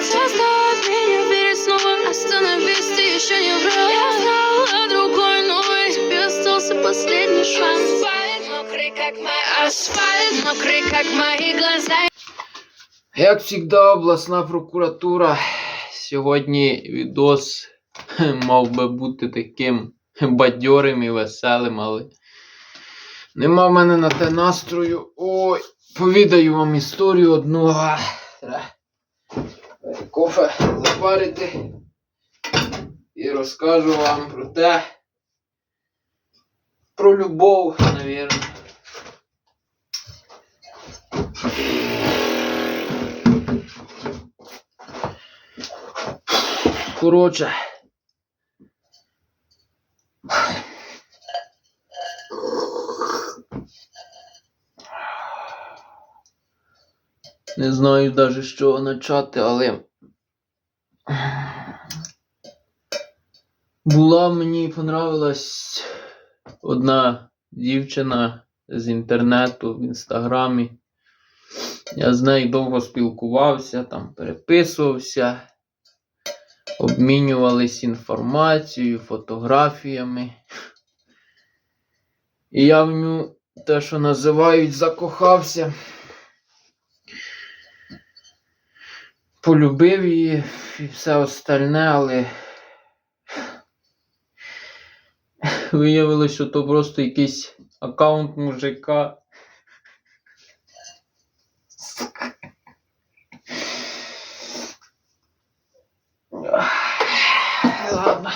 Заставь меня верить снова Остановись, ты еще не врал Я стала другой, но тебе остался последний шанс Асфальт мокрый, как мой асфальт Мокрый, как мои глаза Як завжди, обласна прокуратура. Сьогодні відос мав би бути таким бадьорим і веселим, але нема в мене на те настрою. Ой, повідаю вам історію одну. Кофе запарити. І розкажу вам про те. Про любов, навірно. Коротше. Не знаю навіть чого почати, але. Була мені понравилась одна дівчина з інтернету в інстаграмі. Я з нею довго спілкувався, там переписувався обмінювались інформацією, фотографіями. І я в ню те, що називають, закохався. полюбив її і все остальне, але виявилося, що то просто якийсь аккаунт мужика. Ладно.